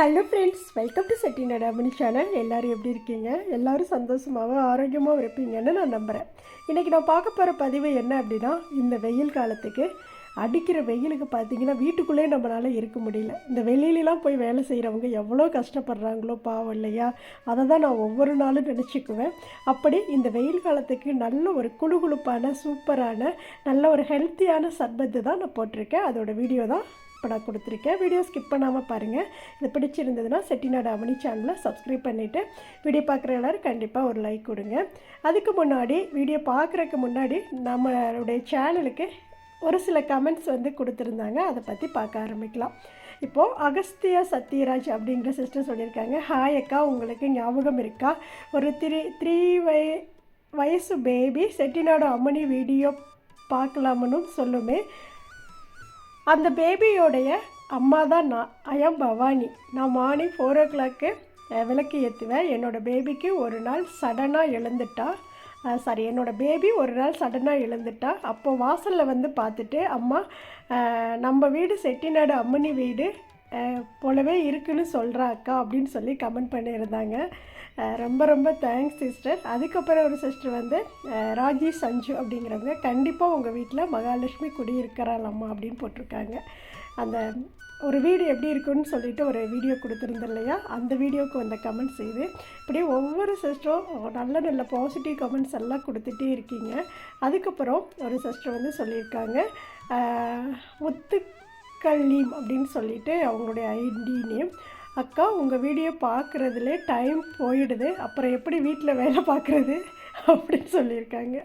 Hello friends welcome to Chetty Nadamani channel எல்லோரும் எப்படி இருக்கீங்க? எல்லோரும் சந்தோஷமாகவும் ஆரோக்கியமாகவும் இருப்பீங்கன்னு நான் நம்புகிறேன் இன்றைக்கி நான் பார்க்க போகிற பதிவு என்ன அப்படின்னா இந்த வெயில் காலத்துக்கு அடிக்கிற வெயிலுக்கு பார்த்தீங்கன்னா வீட்டுக்குள்ளே நம்மளால் இருக்க முடியல. இந்த வெளியிலலாம் போய் வேலை செய்கிறவங்க எவ்வளோ கஷ்டப்படுறாங்களோ பாவம் இல்லையா? அதை தான் நான் ஒவ்வொரு நாளும் நினச்சிக்குவேன். அப்படி இந்த வெயில் காலத்துக்கு நல்ல ஒரு குளுகுளுப்பான சூப்பரான நல்ல ஒரு ஹெல்த்தியான சர்பத்து தான் நான் போட்டிருக்கேன். அதோடய வீடியோ தான் படம் கொடுத்துருக்கேன். வீடியோ ஸ்கிப் பண்ணாமல் பாருங்கள் இது பிடிச்சிருந்ததுன்னா செட்டிநாடு அமனி சேனலை சப்ஸ்கிரைப் பண்ணிவிட்டு வீடியோ பார்க்குற எல்லோரும் கண்டிப்பாக ஒரு லைக் கொடுங்க. அதுக்கு முன்னாடி வீடியோ பார்க்குறக்கு முன்னாடி நம்மளுடைய சேனலுக்கு ஒரு சில கமெண்ட்ஸ் வந்து கொடுத்துருந்தாங்க. அதை பற்றி பார்க்க ஆரம்பிக்கலாம். இப்போது அகஸ்தியா சத்யராஜ் அப்படிங்கிற சிஸ்டர் சொல்லியிருக்காங்க. ஹாய் அக்கா உங்களுக்கு ஞாபகம் இருக்கா? ஒரு த்ரீ த்ரீ வய வயசு பேபி செட்டிநாடு அம்மனி வீடியோ பார்க்கலாமனும் சொல்லுமே. அந்த பேபியோடைய அம்மா தான் நான் ஐயம் பவானி. நான் மார்னிங் ஃபோர் ஓ கிளாக்கு விளக்கு ஏற்றுவேன் என்னோடய பேபிக்கு ஒரு நாள் சடனாக எழுந்துட்டா. சாரி என்னோடய பேபி ஒரு நாள் சடனாக எழுந்துட்டா. அப்போ வாசலில் வந்து பார்த்துட்டு அம்மா நம்ம வீடு செட்டிநாடு அம்மனி வீடு. போலவே இருக்குன்னு சொல்கிறா அக்கா அப்படின்னு சொல்லி கமெண்ட் பண்ணியிருந்தாங்க. ரொம்ப ரொம்ப தேங்க்ஸ் சிஸ்டர் அதுக்கப்புறம் ஒரு சிஸ்டர் வந்து ராஜி சஞ்சு அப்படிங்கிறவங்க கண்டிப்பாக உங்கள் வீட்டில் மகாலட்சுமி குடியிருக்கிறாளம்மா அப்படின்னு போட்டிருக்காங்க. அந்த ஒரு வீடு எப்படி இருக்குன்னு சொல்லிட்டு ஒரு வீடியோ கொடுத்துருந்தேன் இல்லையா? அந்த வீடியோவுக்கு வந்த கமெண்ட் செய்து இப்படி ஒவ்வொரு சிஸ்டரும் நல்ல நல்ல பாசிட்டிவ் கமெண்ட்ஸ் எல்லாம் கொடுத்துட்டே இருக்கீங்க. அதுக்கப்புறம் ஒரு சிஸ்டர் வந்து சொல்லியிருக்காங்க. முத்து முத்துக்கல்லீம் அப்படின்னு சொல்லிட்டு அவங்களுடைய ஐடி நேம். அக்கா உங்கள் வீடியோ பார்க்குறதுலே டைம் போயிடுது. அப்புறம் எப்படி வீட்டில் வேலை பார்க்குறது அப்படின்னு சொல்லியிருக்காங்க.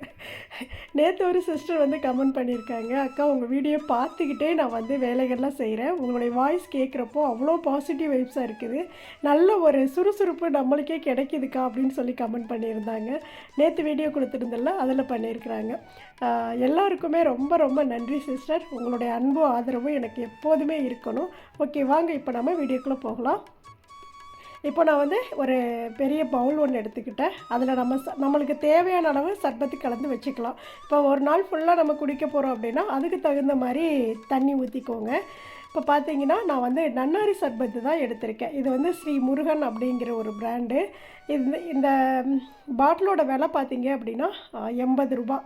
நேற்று ஒரு சிஸ்டர் வந்து கமெண்ட் பண்ணியிருக்காங்க. அக்கா உங்கள் வீடியோ பார்த்துக்கிட்டே நான் வந்து வேலைகள்லாம் செய்கிறேன் உங்களுடைய வாய்ஸ் கேட்குறப்போ அவ்வளோ பாசிட்டிவ் வைப்ஸாக இருக்குது. நல்ல ஒரு சுறுசுறுப்பு நம்மளுக்கே கிடைக்குதுக்கா? அப்படின்னு சொல்லி கமெண்ட் பண்ணியிருந்தாங்க. நேற்று வீடியோ கொடுத்துருந்தல அதில் பண்ணியிருக்கிறாங்க. எல்லாருக்குமே ரொம்ப ரொம்ப நன்றி சிஸ்டர் உங்களுடைய அன்பும் ஆதரவும் எனக்கு எப்போதுமே இருக்கணும். ஓகே வாங்க இப்போ நம்ம வீடியோக்குள்ளே போகலாம். இப்போ நான் வந்து ஒரு பெரிய பவுல் ஒன்று எடுத்துக்கிட்டேன். அதில் நம்ம ச- நம்மளுக்கு தேவையான அளவு சர்பத்து கலந்து வச்சுக்கலாம். இப்போ ஒரு நாள் ஃபுல்லாக நம்ம குடிக்க போகிறோம் அப்படின்னா அதுக்கு தகுந்த மாதிரி தண்ணி ஊற்றிக்கோங்க இப்போ பார்த்தீங்கன்னா நான் வந்து நன்னாரி சர்பத்து தான் எடுத்திருக்கேன். இது வந்து ஸ்ரீ முருகன் அப்படிங்கிற ஒரு பிராண்டு இந்த இந்த பாட்டிலோட விலை பார்த்தீங்க அப்படின்னா எண்பது ரூபா.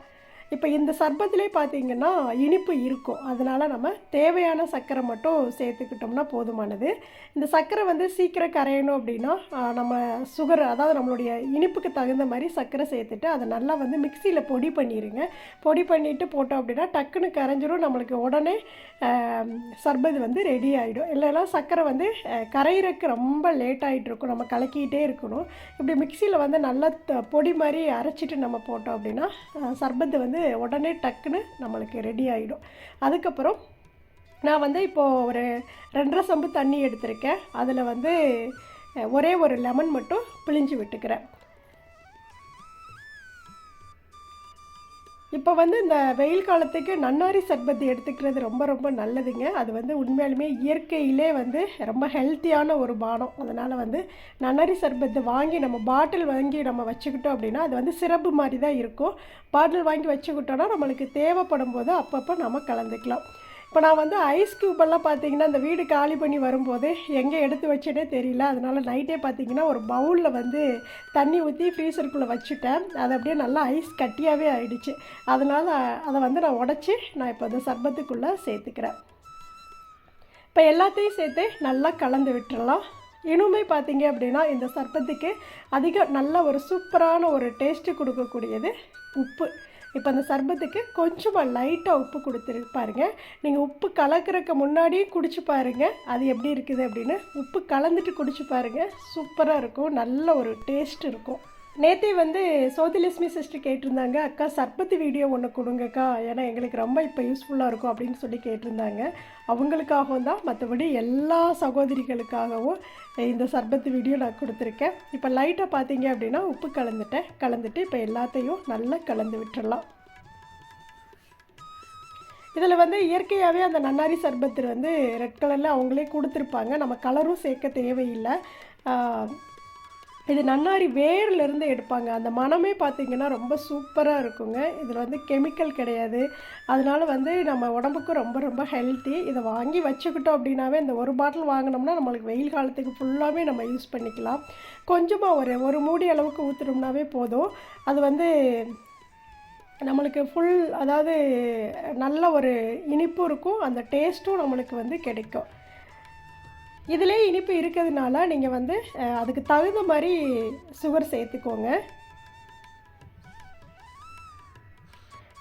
இப்போ இந்த சர்பத்திலே பார்த்தீங்கன்னா இனிப்பு இருக்கும். அதனால் நம்ம தேவையான சர்க்கரை மட்டும் சேர்த்துக்கிட்டோம்னா போதுமானது. இந்த சர்க்கரை வந்து சீக்கிரம் கரையணும் அப்படின்னா நம்ம சுகர் அதாவது நம்மளுடைய இனிப்புக்கு தகுந்த மாதிரி சர்க்கரை சேர்த்துட்டு அதை நல்லா வந்து மிக்சியில் பொடி பண்ணிடுங்க பொடி பண்ணிவிட்டு போட்டோம் அப்படின்னா டக்குன்னு கரைஞ்சிரும். நம்மளுக்கு உடனே சர்பத் வந்து ரெடி ஆகிடும் இல்லைன்னா சர்க்கரை வந்து அஹ், கரையிறதுக்கு ரொம்ப லேட் ஆகிட்டு இருக்கும். நம்ம கலக்கிட்டே இருக்கணும். இப்படி மிக்சியில் வந்து நல்லா த- பொடி மாதிரி அரைச்சிட்டு நம்ம போட்டோம் அப்படின்னா சர்பத்து வந்து உடனே டக்குன்னு நம்மளுக்கு ரெடி ஆகிடும் அதுக்கப்புறம் நான் வந்து இப்போது ஒரு ரெண்டரை சம்பு தண்ணி எடுத்திருக்கேன். அதில் வந்து ஒரே ஒரு லெமன் மட்டும் பிழிஞ்சு விட்டுக்கிறேன். இப்போ வந்து இந்த வெயில் காலத்துக்கு நன்னாரி சர்பத்து எடுத்துக்கிறது ரொம்ப ரொம்ப நல்லதுங்க. அது வந்து உண்மையாலுமே இயற்கையிலே வந்து ரொம்ப ஹெல்த்தியான ஒரு பானம். அதனால் வந்து நன்னாரி சர்பத்து வாங்கி நம்ம பாட்டில் வாங்கி நம்ம வச்சுக்கிட்டோம் அப்படின்னா அது வந்து சிறப்பு மாதிரி தான் இருக்கும். பாட்டில் வாங்கி வச்சுக்கிட்டோன்னா நம்மளுக்கு தேவைப்படும் போது அப்பப்போ நம்ம கலந்துக்கலாம். இப்போ நான் வந்து ஐஸ் க்யூபெல்லாம் பார்த்தீங்கன்னா இந்த வீடு காலி பண்ணி வரும்போது எங்கே எடுத்து வச்சேனே தெரியல. அதனால் நைட்டே பார்த்தீங்கன்னா ஒரு பவுலில் வந்து தண்ணி ஊற்றி ஃப்ரீசருக்குள்ளே வச்சுட்டேன். அது அப்படியே நல்லா ஐஸ் கட்டியாகவே ஆயிடுச்சு. அதனால் அதை வந்து நான் உடச்சி நான் இப்போ அந்த சர்பத்துக்குள்ளே சேர்த்துக்கிறேன். இப்போ எல்லாத்தையும் சேர்த்து நல்லா கலந்து விட்டுடலாம் இன்னுமே பார்த்தீங்க அப்படின்னா இந்த சர்பத்துக்கு அதிக நல்ல ஒரு சூப்பரான ஒரு டேஸ்ட்டு கொடுக்கக்கூடியது உப்பு. இப்போ அந்த சர்பத்துக்கு கொஞ்சமாக லைட்டாக உப்பு கொடுத்துரு பாருங்கள் நீங்கள் உப்பு கலக்கிறதுக்கு முன்னாடியும் குடிச்சு பாருங்கள் அது எப்படி இருக்குது அப்படின்னு உப்பு கலந்துட்டு குடிச்சு பாருங்கள் சூப்பராக இருக்கும். நல்ல ஒரு டேஸ்ட் இருக்கும். நேத்தே வந்து சோதிலட்சுமி சிஸ்டர் கேட்டிருந்தாங்க அக்கா சர்பத்து வீடியோ ஒன்று கொடுங்கக்கா. ஏன்னா எங்களுக்கு ரொம்ப இப்போ யூஸ்ஃபுல்லாக இருக்கும் அப்படின்னு சொல்லி கேட்டிருந்தாங்க. அவங்களுக்காகவும் தான் மற்றபடி எல்லா சகோதரிகளுக்காகவும் இந்த சர்பத்து வீடியோ நான் கொடுத்துருக்கேன். இப்போ லைட்டாக பார்த்தீங்க அப்படின்னா உப்பு கலந்துட்டேன். கலந்துட்டு இப்போ எல்லாத்தையும் நல்லா கலந்து விட்டுடலாம் இதில் வந்து இயற்கையாகவே அந்த நன்னாரி சர்பத்து வந்து ரெட் கலரில் அவங்களே கொடுத்துருப்பாங்க. நம்ம கலரும் சேர்க்க தேவையில்லை. இது நன்னாரி வேர்லேருந்து எடுப்பாங்க. அந்த மனமே பார்த்திங்கன்னா ரொம்ப சூப்பராக இருக்குங்க. இதில் வந்து கெமிக்கல் கிடையாது. அதனால வந்து நம்ம உடம்புக்கு ரொம்ப ரொம்ப ஹெல்த்தி இதை வாங்கி வச்சுக்கிட்டோம் அப்படின்னாவே இந்த ஒரு பாட்டில் வாங்கினோம்னா நம்மளுக்கு வெயில் காலத்துக்கு ஃபுல்லாகவே நம்ம யூஸ் பண்ணிக்கலாம். கொஞ்சமாக ஒரு ஒரு மூடி அளவுக்கு ஊற்றுனோம்னாவே போதும். அது வந்து நம்மளுக்கு ஃபுல் அதாவது நல்ல ஒரு இனிப்பும் இருக்கும். அந்த டேஸ்ட்டும் நம்மளுக்கு வந்து கிடைக்கும். இதிலே இனிப்பு இருக்கிறதுனால நீங்கள் வந்து அதுக்கு தகுந்த மாதிரி சுகர் சேர்த்துக்கோங்க.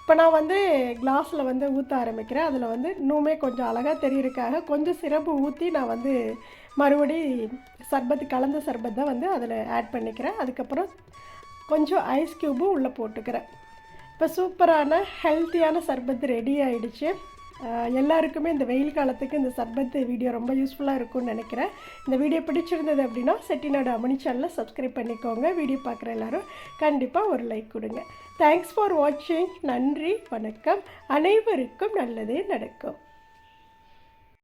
இப்போ நான் வந்து கிளாஸில் வந்து ஊற்ற ஆரம்பிக்கிறேன். அதில் வந்து இன்னுமே கொஞ்சம் அழகாக தெரியறதுக்காக கொஞ்சம் சிறப்பு ஊற்றி நான் வந்து மறுபடி சர்பத்து கலந்த சர்பத்தை வந்து அதில் ஆட் பண்ணிக்கிறேன். அதுக்கப்புறம் கொஞ்சம் ஐஸ் க்யூபும் உள்ளே போட்டுக்கிறேன். இப்போ சூப்பரான ஹெல்த்தியான சர்பத்து ரெடி ஆகிடுச்சு எல்லாருக்குமே இந்த வெயில் காலத்துக்கு இந்த சர்பத்து வீடியோ ரொம்ப யூஸ்ஃபுல்லாக இருக்கும்னு நினைக்கிறேன். இந்த வீடியோ பிடிச்சிருந்தது அப்படின்னா செட்டிநாடு அமனி சேனலை சப்ஸ்கிரைப் பண்ணிக்கோங்க. வீடியோ பார்க்குற எல்லாரும் கண்டிப்பாக ஒரு லைக் கொடுங்க. தேங்க்ஸ் ஃபார் வாட்சிங் நன்றி வணக்கம். அனைவருக்கும் நல்லதே நடக்கும்.